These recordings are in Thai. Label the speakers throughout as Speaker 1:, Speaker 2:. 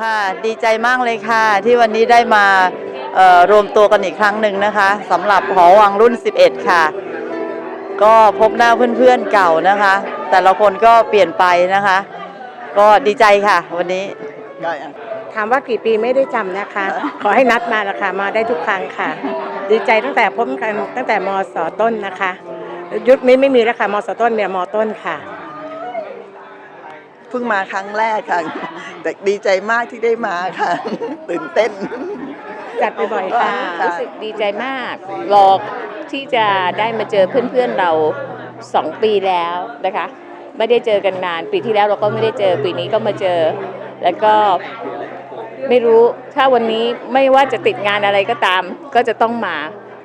Speaker 1: ค่ะดีใจมากเลยค่ะ ที่วันนี้ได้มาเอ่อรวมตัวกันอีกครั้งหนึ่งนะคะสำหรับหอวังรุ่น 11 ค่ะ ก็พบหน้าเพื่อนๆเก่านะคะ แต่ละคนก็เปลี่ยนไปนะคะ ก็ดีใจค่ะ วันนี้
Speaker 2: ถามว่ากี่ปีไม่ได้จำนะคะ ขอให้นัดมาละค่ะมาได้ทุกครั้งค่ะ ดีใจตั้งแต่พบกันตั้งแต่มสต้นนะคะ ยุคนี้ไม่มีแล้วค่ะมสต้นเนี่ยมต้นค่ะ
Speaker 3: เพิ่งมาครั้งแรกค่ะ แต่ดีใจมากที่ได้มาค่ะ ตื่นเต้น
Speaker 2: จัดบ่อยๆค่ะ
Speaker 4: รู้สึกดีใจมาก รอที่จะได้มาเจอเพื่อนๆเราสองปีแล้วนะคะ ไม่ได้เจอกันนานปีที่แล้วเราก็ไม่ได้เจอปีนี้ก็มาเจอ แล้วก็ไม่รู้ถ้าวันนี้ไม่ว่าจะติดงานอะไรก็ตาม ก็จะต้องมา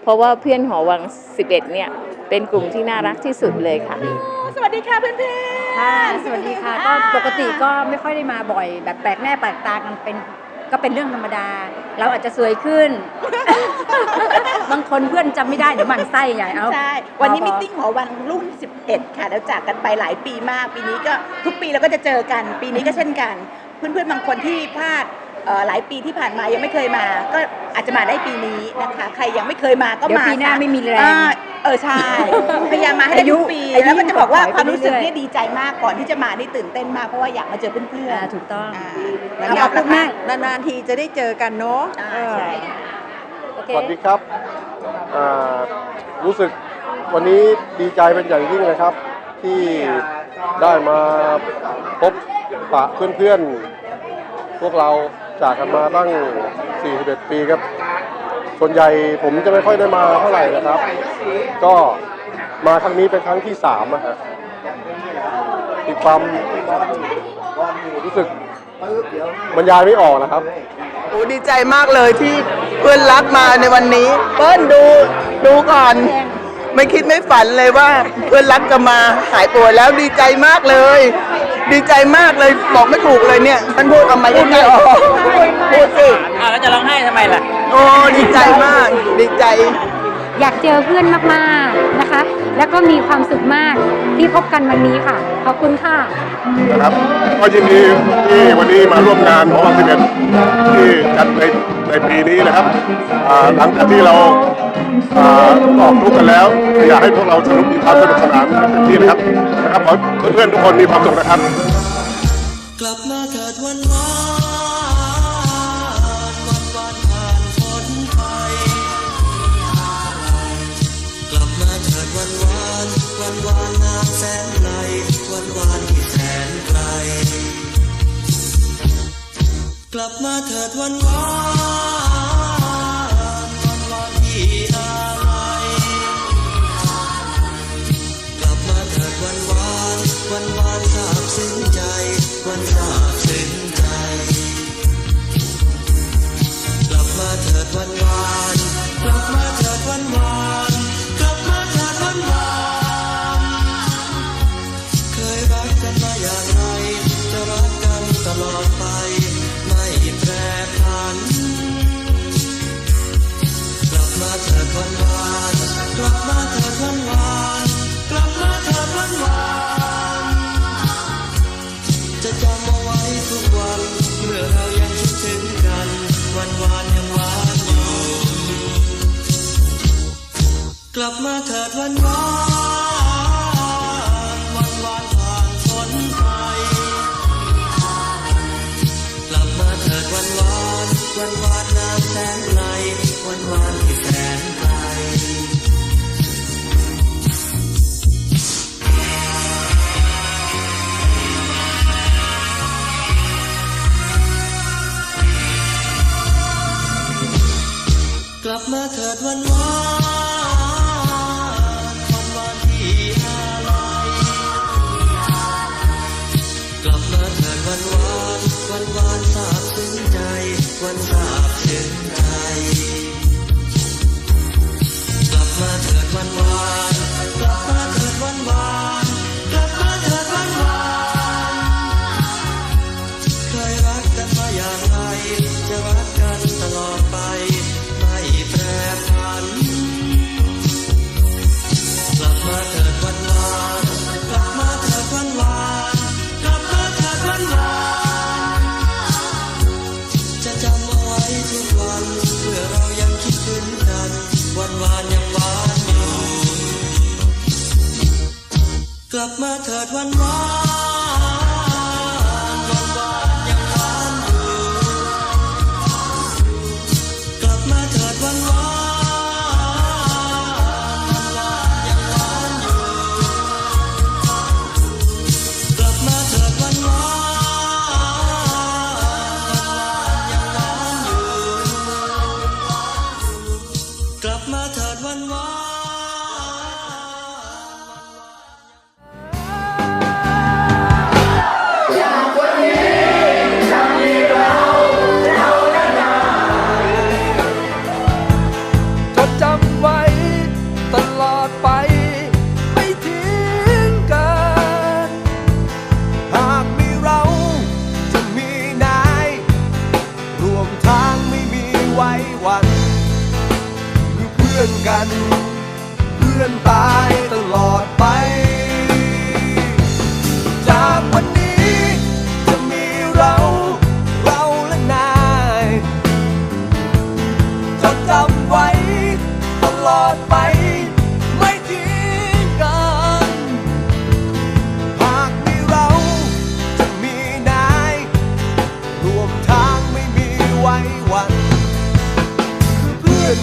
Speaker 4: เพราะว่าเพื่อนหอวัง 11 เนี่ย เป็นกลุ่มที่น่ารักที่สุดเลยค่ะ
Speaker 5: สวัสดีค่ะเพื่อน
Speaker 6: ค่ะสวัสดีค่ะก็ปกติก็ไม่ค่อยได้มาบ่อย แบบแปลกหน้าแปลกตากันเป็นก็เป็นเรื่องธรรมดา เราอาจจะสวยขึ้น บางคนเพื่อนจำไม่ได้เดี๋ยวหมันไส้ใหญ่เอา
Speaker 5: ๆใช่ วันนี้
Speaker 6: พอ
Speaker 5: มิทติ้งหอวันรุ่น 11 ค่ะ แล้วจากกันไปหลายปีมาก ปีนี้ก็ทุกปีเราก็จะเจอกัน ปีนี้ก็เช่นกัน เพื่อนๆ บางคนที่พลาดเอ่อ หลายปีที่ผ่านมายังไม่เคยมา ก็อาจจะมาได้ปีนี้นะคะ ใครยังไม่เคยมาก็
Speaker 6: เดี๋ยว
Speaker 5: มา
Speaker 6: ปีหน้า
Speaker 5: ค่ะ
Speaker 6: ไม่มีแรง
Speaker 5: อ่าเออใช่พยายามมาให้ได้ทุกปี
Speaker 6: อายุ
Speaker 5: แล้วก็จะบอกว่า
Speaker 6: อายุ
Speaker 5: ความรู้สึก
Speaker 6: เรื่อยๆ
Speaker 5: เนี่ยดีใจมากก่อนที่จะมานี่ตื่นเต้นมากเพราะว่าอยากมาเจอเพื่อน
Speaker 6: อ่าถูกต้อง
Speaker 5: ๆอ่า
Speaker 6: ขอบคุณมาก
Speaker 3: นานๆทีจะได้เจอกันเนาะ
Speaker 5: อ่าใช่ค่ะ
Speaker 6: โอเค
Speaker 7: สวัสดีครับอ่ารู้สึกวันนี้ดีใจเป็นอย่างยิ่งเลยครับ ที่ได้มาพบปะเพื่อนๆ พวกเรา จากกันมาตั้ง 41 ปีครับ ส่วนใหญ่ผมจะไม่ค่อยได้มาเท่าไหร่นะครับ ก็มาครั้งนี้เป็นครั้งที่สามนะฮะมีความรู้สึกบรรยายไม่ออกนะครับ
Speaker 3: โอ้ดีใจมากเลยที่เพื่อนรักมาในวันนี้เปิ้ลดูดูก่อน ไม่คิดไม่ฝันเลยว่า เพื่อนรักจะมาหายป่วยแล้วดีใจมากเลย ดีใจมากเลยบอกไม่ถูกเลยเนี่ยมันพูดออกมายังไงออกพูดสิ
Speaker 8: อ้าวแล้วจะร้องไห้ทำไมล่ะ
Speaker 3: โอ้ดีใจมาก ดีใจ
Speaker 9: อยากเจอเพื่อนมากๆนะคะ แล้วก็มีความสุขมากที่พบกันวันนี้ค่ะ ขอบคุณค่ะ
Speaker 7: นะครับก็ยินดีที่วันนี้มาร่วมงานของวังสิบเอ็ดที่จัดในในปีนี้นะครับอ่าหลังจากที่เราอ่าออกทุกข์กันแล้ว อยากให้พวกเราสนุกมีความสนุกสนานเต็มที่นะครับนะครับขอเพื่อนๆทุกคนมีความสุขนะครับ
Speaker 10: กลับมา กลับมาเถิดวันวานวันวานที่อาลัยกลับมาเถิดวันวานวันวานทราบซึ้งใจ วันทราบซึ้งใจ กลับมาเถิดวันวานกลับมาเถิดวันวานกลับมาเถิดวันวานเคยรักกันมาอย่างไร ลับมาเถิดวันวานวันวานผ่านพ้นไปกลับมาเถิดวันวานวันวานนานแสนไกลวันวานที่แสนไกลกลับมาเถิดวันวาน วัน วันวานยังหวานอยู่กลับมาเถิดวันวานัน
Speaker 8: คือเพื่อนกัน เพื่อนตายตลอดไป